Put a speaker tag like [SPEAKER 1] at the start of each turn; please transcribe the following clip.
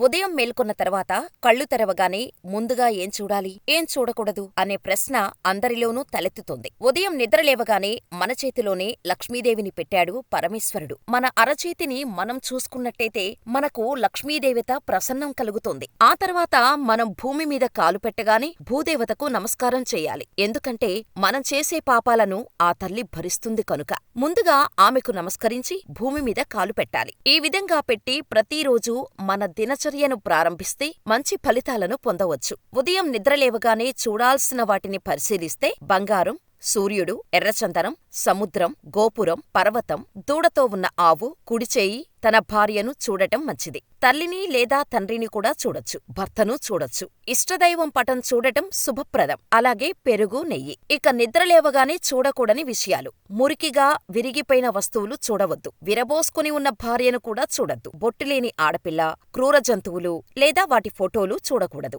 [SPEAKER 1] ఉదయం మేల్కొన్న తర్వాత కళ్ళు తెరవగానే ముందుగా ఏం చూడాలి? ఏం చూడకూడదు? అనే ప్రశ్న అందరిలోనూ తలెత్తుతుంది. ఉదయం నిద్రలేవగానే మన చేతిలోనే లక్ష్మీదేవిని పెట్టాడు పరమేశ్వరుడు. మన అరచేతిని మనం చూసుకున్నట్టయితే మనకు లక్ష్మీదేవత ప్రసన్నం కలుగుతుంది. ఆ తర్వాత మనం భూమి మీద కాలు పెట్టగానే భూదేవతకు నమస్కారం చేయాలి. ఎందుకంటే మనం చేసే పాపాలను ఆ తల్లి భరిస్తుంది కనుక. ముందుగా ఆమెకు నమస్కరించి భూమి మీద కాలు పెట్టాలి. ఈ విధంగా పెట్టి ప్రతిరోజు మన దినచ దినచర్యను ప్రారంభిస్తే మంచి ఫలితాలను పొందవచ్చు. ఉదయం నిద్రలేవగానే చూడాల్సిన వాటిని పరిశీలిస్తే బంగారం సూర్యుడు ఎర్రచందనం సముద్రం గోపురం పర్వతం దూడతో ఉన్న ఆవు కుడిచేయి తన భార్యను చూడటం మంచిది. తల్లిని లేదా తండ్రిని కూడా చూడొచ్చు భర్తను చూడొచ్చు. ఇష్టదైవం పటం చూడటం శుభప్రదం. అలాగే పెరుగు నెయ్యి. ఇక నిద్రలేవగానే చూడకూడని విషయాలు. మురికిగా విరిగిపోయిన వస్తువులు చూడవద్దు. విరబోసుకుని ఉన్న భార్యను కూడా చూడొద్దు. బొట్టులేని ఆడపిల్ల క్రూర జంతువులు లేదా వాటి ఫోటోలు చూడకూడదు.